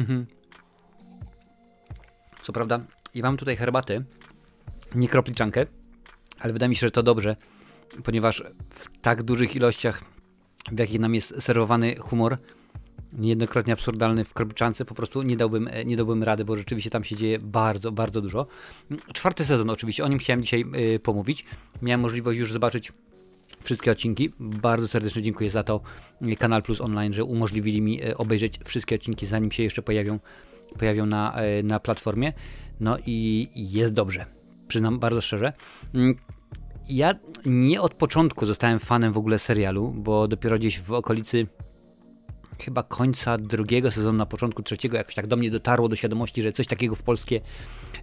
Mhm. Co prawda, ja mam tutaj herbatę, nie kropliczankę, ale wydaje mi się, że to dobrze, ponieważ w tak dużych ilościach, w jakich nam jest serwowany humor, niejednokrotnie absurdalny w kropliczance, po prostu nie dałbym, e, nie dałbym rady, bo rzeczywiście tam się dzieje bardzo, bardzo dużo. Czwarty sezon oczywiście, o nim chciałem dzisiaj y, pomówić. Miałem możliwość już zobaczyć wszystkie odcinki. Bardzo serdecznie dziękuję za to Kanal Plus Online, że umożliwili mi y, obejrzeć wszystkie odcinki, zanim się jeszcze pojawią, pojawią na, na platformie. No i jest dobrze. Przyznam bardzo szczerze. Mm, ja nie od początku zostałem fanem w ogóle serialu, bo dopiero gdzieś w okolicy chyba końca drugiego sezonu, na początku trzeciego, jakoś tak do mnie dotarło do świadomości, że coś takiego w, polskie,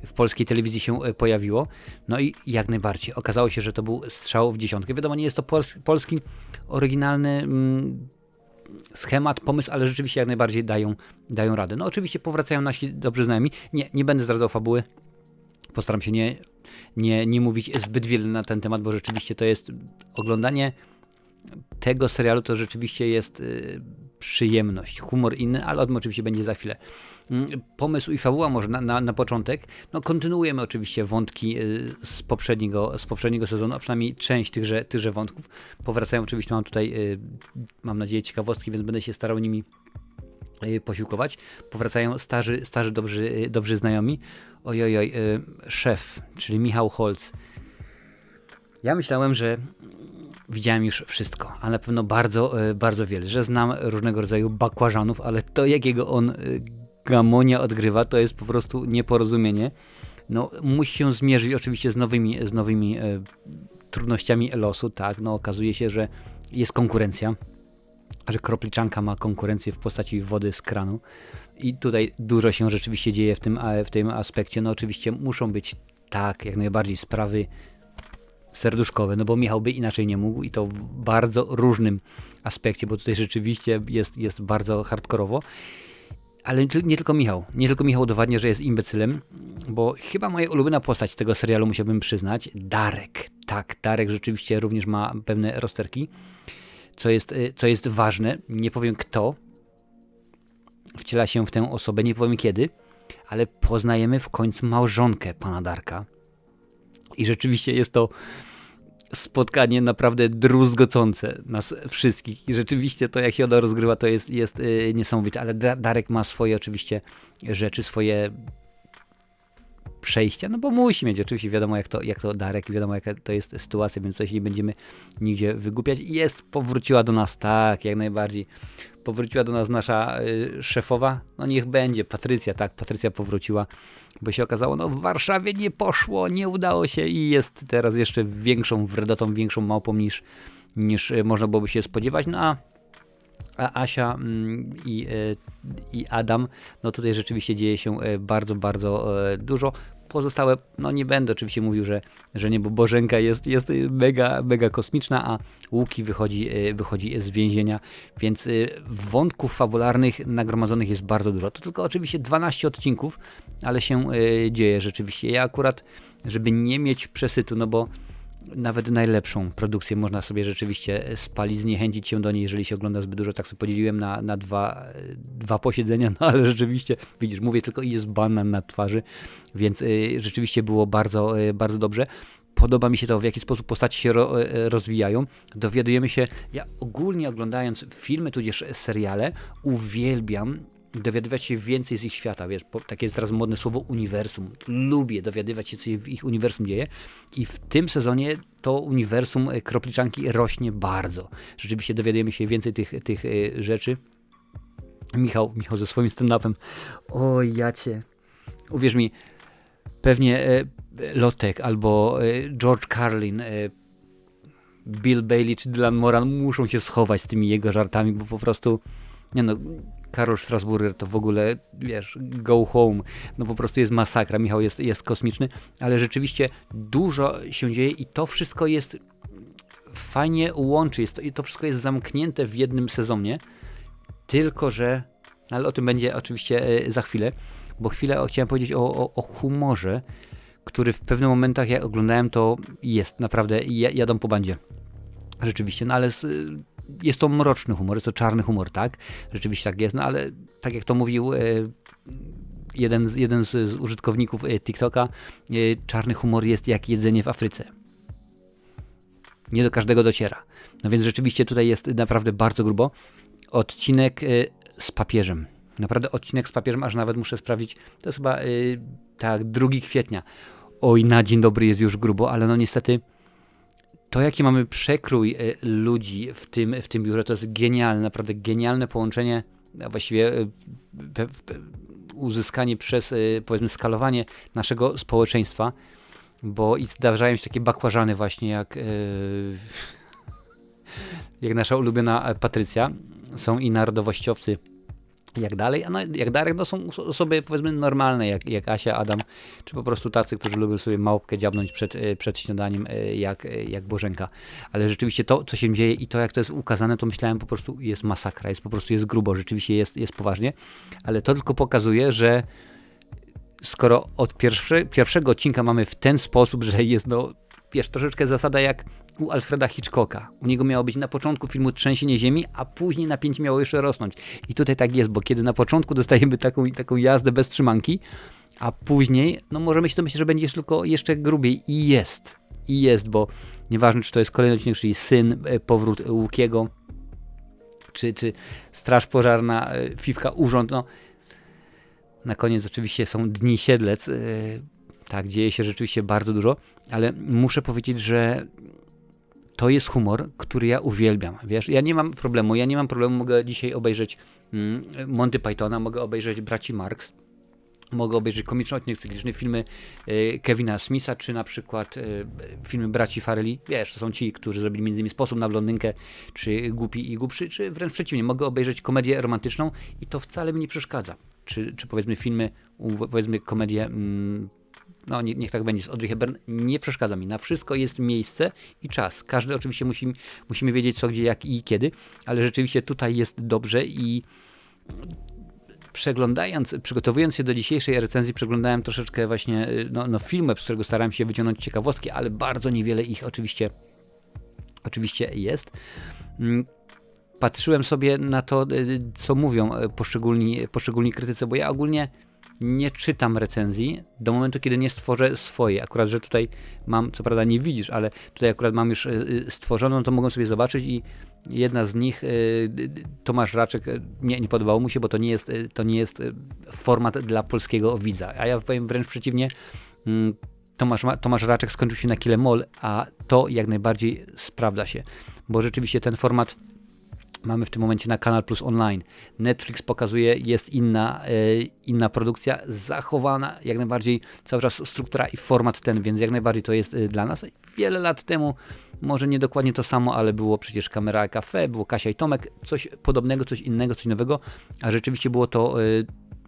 w polskiej telewizji się e, pojawiło. No i jak najbardziej. Okazało się, że to był strzał w dziesiątkę. Wiadomo, nie jest to polski oryginalny mm, schemat, pomysł, ale rzeczywiście jak najbardziej dają, dają radę. No oczywiście powracają nasi dobrzy znajomi. Nie, nie będę zdradzał fabuły. Postaram się nie, nie, nie mówić zbyt wiele na ten temat, bo rzeczywiście to jest oglądanie tego serialu to rzeczywiście jest y, przyjemność. Humor inny, ale o tym oczywiście będzie za chwilę. Mm, pomysł i fabuła może na, na, na początek. No, kontynuujemy oczywiście wątki y, z poprzedniego, z poprzedniego sezonu, a przynajmniej część tychże, tychże wątków. Powracają oczywiście, mam tutaj, y, mam nadzieję, ciekawostki, więc będę się starał nimi y, posiłkować. Powracają starzy, starzy dobrzy, dobrzy znajomi. Ojojoj, y, szef, czyli Michał Holz. Ja myślałem, że widziałem już wszystko, a na pewno bardzo, e, bardzo wiele, że znam różnego rodzaju bakłażanów, ale to jakiego on e, gamonia odgrywa, to jest po prostu nieporozumienie. No, musi się zmierzyć oczywiście z nowymi, z nowymi e, trudnościami losu, tak, no okazuje się, że jest konkurencja, że kropliczanka ma konkurencję w postaci wody z kranu. I tutaj dużo się rzeczywiście dzieje w tym, w tym aspekcie, no oczywiście muszą być tak, jak najbardziej sprawy serduszkowe, no bo Michał by inaczej nie mógł i to w bardzo różnym aspekcie, bo tutaj rzeczywiście jest, jest bardzo hardkorowo. Ale nie tylko Michał. Nie tylko Michał udowadnia, że jest imbecylem, bo chyba moja ulubiona postać tego serialu musiałbym przyznać, Darek. Tak, Darek rzeczywiście również ma pewne rozterki, co jest, y, co jest ważne. Nie powiem kto wciela się w tę osobę, nie powiem kiedy, ale poznajemy w końcu małżonkę pana Darka. I rzeczywiście jest to spotkanie naprawdę druzgocące nas wszystkich. I rzeczywiście to, jak się ona rozgrywa, to jest, jest yy, niesamowite. Ale Darek ma swoje oczywiście rzeczy, swoje przejścia, no bo musi mieć, oczywiście wiadomo jak to, jak to Darek, wiadomo jaka to jest sytuacja, więc tutaj się nie będziemy nigdzie wygłupiać. Jest, powróciła do nas, tak, jak najbardziej. Powróciła do nas nasza y, szefowa, no niech będzie, Patrycja, tak, Patrycja powróciła, bo się okazało, no w Warszawie nie poszło, nie udało się i jest teraz jeszcze większą wredotą, większą małpą niż, niż y, można byłoby się spodziewać, no a a Asia mm, i, y, i Adam, no tutaj rzeczywiście dzieje się y, bardzo, bardzo dużo. Pozostałe, no nie będę oczywiście mówił, że, że nie, bo Bożenka jest, jest mega, mega kosmiczna, a Łuki wychodzi, e, wychodzi z więzienia, więc e, wątków fabularnych nagromadzonych jest bardzo dużo. To tylko oczywiście 12 odcinków, ale się dzieje rzeczywiście. Ja akurat, żeby nie mieć przesytu, no bo nawet najlepszą produkcję można sobie rzeczywiście spalić, zniechęcić się do niej, jeżeli się ogląda zbyt dużo. Tak sobie podzieliłem na, na dwa, dwa posiedzenia, no ale rzeczywiście, widzisz, mówię tylko i jest banan na twarzy, więc y, rzeczywiście było bardzo, y, bardzo dobrze. Podoba mi się to, w jaki sposób postaci się ro, y, rozwijają. Dowiadujemy się, ja ogólnie oglądając filmy, tudzież seriale, uwielbiam dowiadywać się więcej z ich świata, wiesz, takie jest teraz modne słowo uniwersum. Lubię dowiadywać się, co się w ich uniwersum dzieje i w tym sezonie to uniwersum e, kropliczanki rośnie bardzo. Rzeczywiście dowiadujemy się więcej tych, tych e, rzeczy. Michał, Michał ze swoim stand-upem. O, jacie. Uwierz mi, pewnie e, Lotek albo George Carlin, Bill Bailey czy Dylan Moran muszą się schować z tymi jego żartami, bo po prostu nie no, Karol Strasburger to w ogóle, wiesz, go home. No po prostu jest masakra. Michał jest, jest kosmiczny, ale rzeczywiście dużo się dzieje i to wszystko jest fajnie łączy. Jest to, to wszystko jest zamknięte w jednym sezonie. Tylko, że. Ale o tym będzie oczywiście e, za chwilę, bo chwilę chciałem powiedzieć o, o, o humorze, który w pewnych momentach, jak oglądałem, to jest naprawdę. Jadą po bandzie. Rzeczywiście, no ale z, jest to mroczny humor, jest to czarny humor, tak? Rzeczywiście tak jest, no ale tak jak to mówił jeden, jeden z użytkowników e, TikToka, e, czarny humor jest jak jedzenie w Afryce. Nie do każdego dociera. No więc rzeczywiście tutaj jest naprawdę bardzo grubo. Odcinek e, z papieżem. Naprawdę odcinek z papieżem, aż nawet muszę sprawdzić. To jest chyba tak, 2 kwietnia. Oj, na dzień dobry jest już grubo, ale no niestety to, jaki mamy przekrój ludzi w tym, w tym biurze, to jest genialne, naprawdę genialne połączenie a właściwie e, uzyskanie przez, e, powiedzmy, skalowanie naszego społeczeństwa, bo i zdarzają się takie bakłażany właśnie jak, e, jak nasza ulubiona Patrycja. Są i narodowościowcy jak dalej, no, jak Darek, no są osoby powiedzmy normalne, jak, jak Asia, Adam, czy po prostu tacy, którzy lubią sobie małpkę dziabnąć przed, e, przed śniadaniem, e, jak, e, jak Bożenka. Ale rzeczywiście to, co się dzieje i to, jak to jest ukazane, to myślałem po prostu jest masakra, jest po prostu jest grubo, rzeczywiście jest, jest poważnie, ale to tylko pokazuje, że skoro od pierwszego odcinka mamy w ten sposób, że jest no, wiesz, troszeczkę zasada jak u Alfreda Hitchcocka. U niego miało być na początku filmu trzęsienie ziemi, a później napięcie miało jeszcze rosnąć. I tutaj tak jest, bo kiedy na początku dostajemy taką, taką jazdę bez trzymanki, a później, no możemy się domyślić, że będzie tylko jeszcze grubiej i jest. I jest, bo nieważne, czy to jest kolejny odcinek, czyli Syn, e, Powrót Łukiego, czy, czy Straż Pożarna, e, Fifka, Urząd, no na koniec oczywiście są Dni Siedlec, e, tak, dzieje się rzeczywiście bardzo dużo, ale muszę powiedzieć, że to jest humor, który ja uwielbiam. Wiesz, ja nie mam problemu, ja nie mam problemu, mogę dzisiaj obejrzeć mm, Monty Pythona, mogę obejrzeć Braci Marx, mogę obejrzeć komiczny odcinek cykliczny, filmy y, Kevina Smitha, czy na przykład y, filmy Braci Farrelly. Wiesz, to są ci, którzy zrobili między innymi Sposób na blondynkę, czy Głupi i Głupszy, czy wręcz przeciwnie, mogę obejrzeć komedię romantyczną i to wcale mi nie przeszkadza. Czy, czy powiedzmy filmy, powiedzmy komedię mm, no nie, niech tak będzie, z Audrey Hepburn, nie przeszkadza mi. Na wszystko jest miejsce i czas. Każdy oczywiście musi, musimy wiedzieć co, gdzie, jak i kiedy, ale rzeczywiście tutaj jest dobrze i przeglądając, przygotowując się do dzisiejszej recenzji, przeglądałem troszeczkę właśnie no, no filmy, z którego starałem się wyciągnąć ciekawostki, ale bardzo niewiele ich oczywiście, oczywiście jest. Mm, patrzyłem sobie na to, y, co mówią poszczególni, poszczególni krytycy, bo ja ogólnie nie czytam recenzji do momentu, kiedy nie stworzę swojej. Akurat, że tutaj mam, co prawda nie widzisz, ale tutaj akurat mam już y, y, stworzoną, to mogą sobie zobaczyć i jedna z nich, y, Tomasz Raczek, nie, nie podobało mu się, bo to nie jest, to nie jest format dla polskiego widza. A ja powiem wręcz przeciwnie, mm, Tomasz, Tomasz Raczek skończył się na Kilemol, a to jak najbardziej sprawdza się, bo rzeczywiście ten format mamy w tym momencie na Kanal Plus Online. Netflix pokazuje, jest inna, e, inna produkcja, zachowana jak najbardziej cały czas struktura i format ten, więc jak najbardziej to jest e, dla nas. Wiele lat temu, może nie dokładnie to samo, ale było przecież Kamera Cafe, było Kasia i Tomek, coś podobnego, coś innego, coś nowego, a rzeczywiście było to e,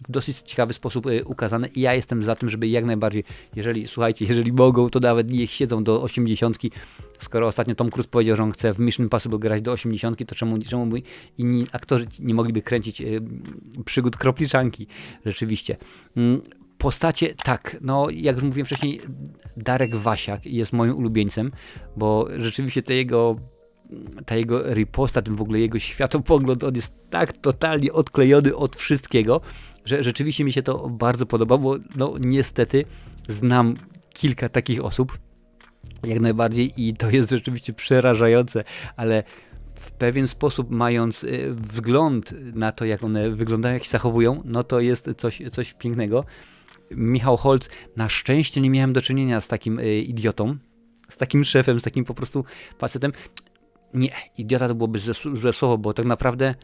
w dosyć ciekawy sposób y, ukazane i ja jestem za tym, żeby jak najbardziej, jeżeli, słuchajcie, jeżeli mogą, to nawet niech siedzą do 80. Skoro ostatnio Tom Cruise powiedział, że on chce w Mission Impossible grać do 80, to czemu, czemu inni aktorzy nie mogliby kręcić y, przygód kropliczanki? Rzeczywiście. Mm, postacie, tak, no jak już mówiłem wcześniej, Darek Wasiak jest moim ulubieńcem, bo rzeczywiście te jego ta jego riposta, ten w ogóle jego światopogląd, on jest tak totalnie odklejony od wszystkiego, że rzeczywiście mi się to bardzo podoba, bo no niestety znam kilka takich osób, jak najbardziej i to jest rzeczywiście przerażające, ale w pewien sposób mając y, wgląd na to, jak one wyglądają, jak się zachowują, no to jest coś, coś pięknego. Michał Holz, na szczęście nie miałem do czynienia z takim y, idiotą, z takim szefem, z takim po prostu facetem. Nie, idiota to byłoby złe słowo, bo tak naprawdę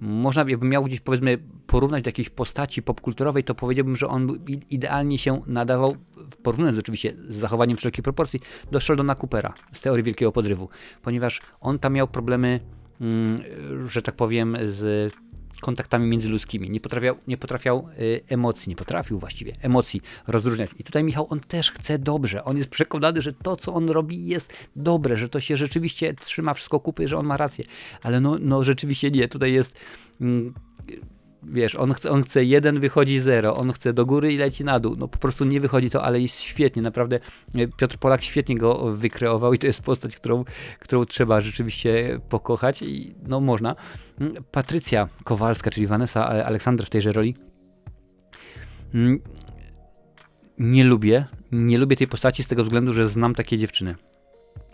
można, jakbym miał gdzieś powiedzmy porównać do jakiejś postaci popkulturowej, to powiedziałbym, że on idealnie się nadawał, porównując oczywiście z zachowaniem wszelkich proporcji, do Sheldona Coopera z teorii Wielkiego Podrywu, ponieważ on tam miał problemy, mm, że tak powiem, z kontaktami międzyludzkimi, nie potrafiał, nie potrafiał y, emocji, nie potrafił właściwie emocji rozróżniać. I tutaj Michał, on też chce dobrze. On jest przekonany, że to, co on robi, jest dobre, że to się rzeczywiście trzyma wszystko kupy, że on ma rację. Ale no, no rzeczywiście nie. Tutaj jest. Mm, wiesz, on chce, on chce jeden, wychodzi zero, on chce do góry i leci na dół. No po prostu nie wychodzi to, ale jest świetnie, naprawdę e, Piotr Polak świetnie go wykreował i to jest postać, którą, którą trzeba rzeczywiście pokochać i no można. Mm, Patrycja Kowalska, czyli Vanessa Aleksander w tejże roli Mm, nie lubię, nie lubię tej postaci z tego względu, że znam takie dziewczyny.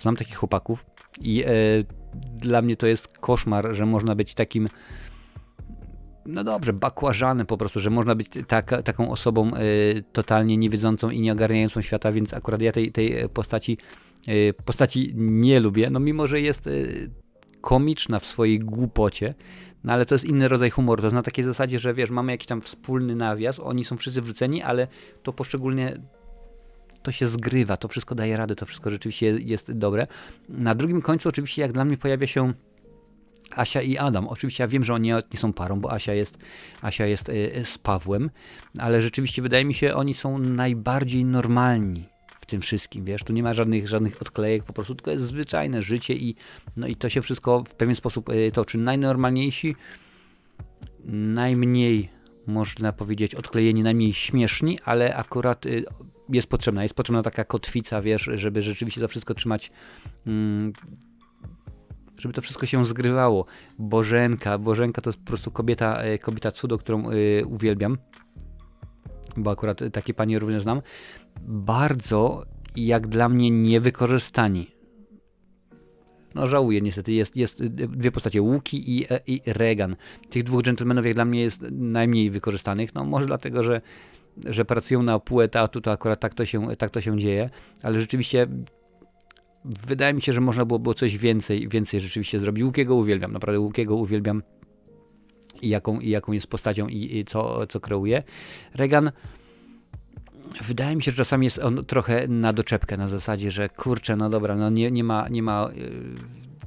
Znam takich chłopaków i e, dla mnie to jest koszmar, że można być takim no dobrze, bakłażany po prostu, że można być taka, taką osobą y, totalnie niewiedzącą i nieogarniającą świata, więc akurat ja tej, tej postaci, y, postaci nie lubię, no mimo, że jest y, komiczna w swojej głupocie, no ale to jest inny rodzaj humoru, to jest na takiej zasadzie, że wiesz, mamy jakiś tam wspólny nawias, oni są wszyscy wrzuceni, ale to poszczególnie to się zgrywa, to wszystko daje radę, to wszystko rzeczywiście jest dobre. Na drugim końcu oczywiście jak dla mnie pojawia się Asia i Adam. Oczywiście ja wiem, że oni nie są parą, bo Asia jest, Asia jest y, z Pawłem, ale rzeczywiście wydaje mi się, oni są najbardziej normalni w tym wszystkim, wiesz, tu nie ma żadnych, żadnych odklejek, po prostu tylko jest zwyczajne życie i, no i to się wszystko w pewien sposób y, toczy. Najnormalniejsi, najmniej można powiedzieć odklejeni, najmniej śmieszni, ale akurat y, jest potrzebna, jest potrzebna taka kotwica, wiesz, żeby rzeczywiście to wszystko trzymać mm, żeby to wszystko się zgrywało. Bożenka, Bożenka to jest po prostu kobieta, e, kobieta cudo, którą y, uwielbiam, bo akurat takie panie również znam. Bardzo, jak dla mnie, niewykorzystani. No żałuję niestety, jest, jest dwie postacie, Łuki i, e, i Regan. Tych dwóch dżentelmenów jak dla mnie jest najmniej wykorzystanych, no może dlatego, że że pracują na pół etatu, to akurat tak to się, tak to się dzieje, ale rzeczywiście wydaje mi się, że można było, było coś więcej, więcej rzeczywiście zrobić. Łukiego uwielbiam, naprawdę Łukiego uwielbiam i jaką, i jaką jest postacią i, i co, co kreuje. Regan wydaje mi się, że czasami jest on trochę na doczepkę, na zasadzie, że kurczę, no dobra, no nie, nie ma, nie ma yy,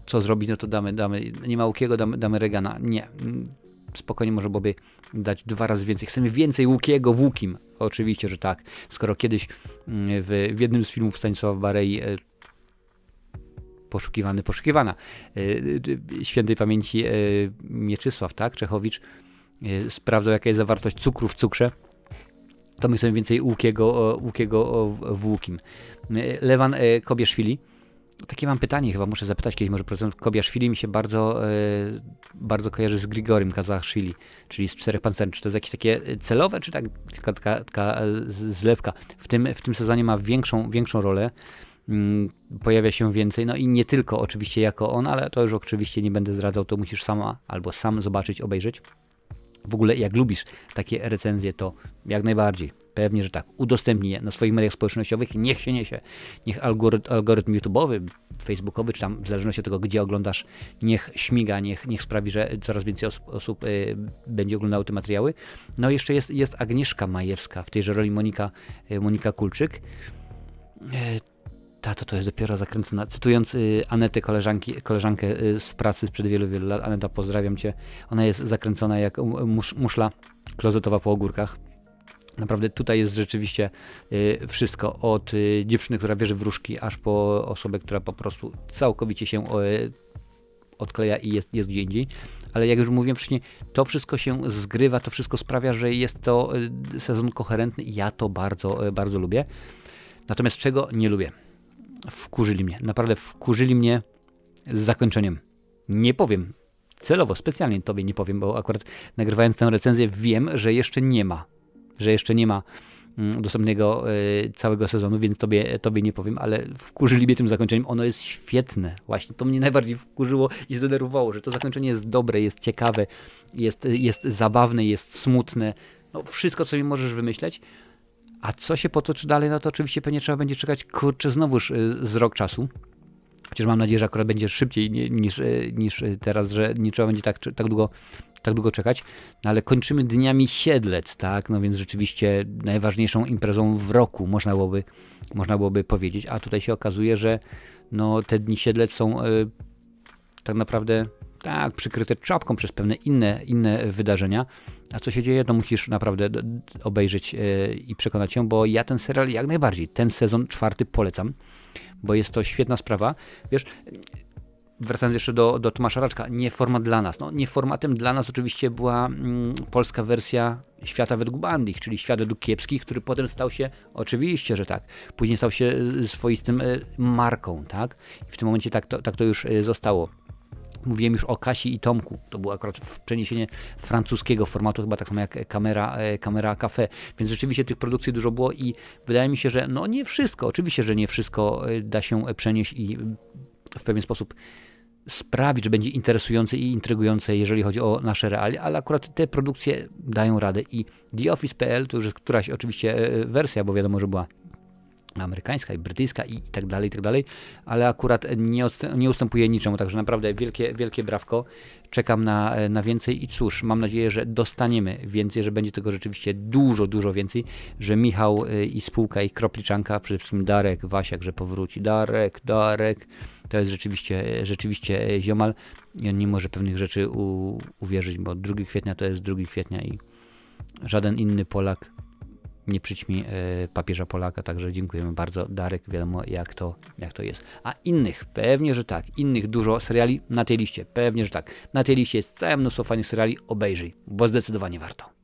co zrobić, no to damy, damy, nie ma Łukiego, damy, damy Regana. Nie, spokojnie może byłoby dać dwa razy więcej. Chcemy więcej Łukiego w Łukim. Oczywiście, że tak. Skoro kiedyś mm, w, w jednym z filmów Stanisława Barei e, poszukiwany, poszukiwana. E, e, świętej pamięci Mieczysław, tak, Czechowicz sprawdzał jaka jest zawartość cukru w cukrze, to my chcemy więcej łukiego, łukiego w łukim. Lewan Kobieszwili takie mam pytanie, chyba muszę zapytać kiedyś, może producent Kobiaszwili mi się bardzo, e, bardzo kojarzy z Grigorym Kazachszwili, czyli z Czterech Pancerzy. Czy to jest jakieś takie celowe, czy tak taka, taka, zlewka? W tym, w tym sezonie ma większą, większą rolę, pojawia się więcej, no i nie tylko oczywiście jako on, ale to już oczywiście nie będę zdradzał, to musisz sama albo sam zobaczyć, obejrzeć. W ogóle jak lubisz takie recenzje, to jak najbardziej. Pewnie, że tak. Udostępnij je na swoich mediach społecznościowych. Niech się niesie. Niech algorytm, algorytm YouTube'owy, Facebookowy, czy tam w zależności od tego, gdzie oglądasz, niech śmiga, niech, niech sprawi, że coraz więcej osób, osób y, będzie oglądało te materiały. No jeszcze jest, jest Agnieszka Majewska, w tejże roli Monika, y, Monika Kulczyk. Y, Tato to jest dopiero zakręcona. Cytując y, Anetę, koleżanki, koleżankę y, z pracy sprzed wielu, wielu lat, Aneta, pozdrawiam Cię. Ona jest zakręcona jak musz, muszla klozetowa po ogórkach. Naprawdę tutaj jest rzeczywiście y, wszystko. Od y, dziewczyny, która wierzy w różki, aż po osobę, która po prostu całkowicie się y, odkleja i jest, jest gdzie indziej. Ale jak już mówiłem wcześniej, to wszystko się zgrywa, to wszystko sprawia, że jest to y, sezon koherentny i ja to bardzo, y, bardzo lubię. Natomiast czego nie lubię? Wkurzyli mnie. Naprawdę wkurzyli mnie z zakończeniem. Nie powiem. Celowo, specjalnie tobie nie powiem, bo akurat nagrywając tę recenzję wiem, że jeszcze nie ma. Że jeszcze nie ma mm, dostępnego y, całego sezonu, więc tobie, tobie nie powiem, ale wkurzyli mnie tym zakończeniem. Ono jest świetne. Właśnie to mnie najbardziej wkurzyło i zdenerwowało, że to zakończenie jest dobre, jest ciekawe, jest, jest zabawne, jest smutne. No, wszystko, co mi możesz wymyśleć. A co się potoczy dalej, no to oczywiście pewnie trzeba będzie czekać, kurczę, znowuż y, z rok czasu. Chociaż mam nadzieję, że akurat będzie szybciej niż, y, niż teraz, że nie trzeba będzie tak, tak, długo, tak długo czekać. No ale kończymy dniami Siedlec, tak? No więc rzeczywiście najważniejszą imprezą w roku, można byłoby, można byłoby powiedzieć. A tutaj się okazuje, że no, te dni Siedlec są y, tak naprawdę tak, przykryte czapką przez pewne inne, inne wydarzenia. A co się dzieje, to musisz naprawdę obejrzeć yy, i przekonać się, bo ja ten serial jak najbardziej, ten sezon czwarty polecam, bo jest to świetna sprawa. Wiesz, wracając jeszcze do, do Tomasza Raczka, nie format dla nas. No, nie formatem dla nas oczywiście była mm, polska wersja Świata według Bandich, czyli Świat według Kiepskich, który potem stał się, oczywiście, że tak, później stał się swoistym y, marką, tak? I w tym momencie tak to, tak to już y, zostało Mówiłem już o Kasi i Tomku. To było akurat przeniesienie francuskiego formatu, chyba tak samo jak kamera, e, kamera Cafe. Więc rzeczywiście tych produkcji dużo było i wydaje mi się, że no nie wszystko, oczywiście, że nie wszystko e, da się przenieść i w pewien sposób sprawić, że będzie interesujące i intrygujące, jeżeli chodzi o nasze realia, ale akurat te produkcje dają radę i The Office.pl to już jest któraś oczywiście e, wersja, bo wiadomo, że była amerykańska i brytyjska i, i tak dalej, i tak dalej, ale akurat nie, nie ustępuje niczemu, także naprawdę wielkie, wielkie brawko. Czekam na, na więcej i cóż, mam nadzieję, że dostaniemy więcej, że będzie tego rzeczywiście dużo, dużo więcej, że Michał y, i spółka i Kropliczanka, przede wszystkim Darek, Wasiak, że powróci. Darek, Darek, to jest rzeczywiście, rzeczywiście ziomal i on nie może pewnych rzeczy u, uwierzyć, bo 2 kwietnia to jest 2 kwietnia i żaden inny Polak nie przyćmi e, papieża Polaka, także dziękujemy bardzo. Darek, wiadomo jak to, jak to jest. A innych, pewnie, że tak, innych dużo seriali na tej liście, pewnie, że tak. Na tej liście jest całe mnóstwo fajnych seriali, obejrzyj, bo zdecydowanie warto.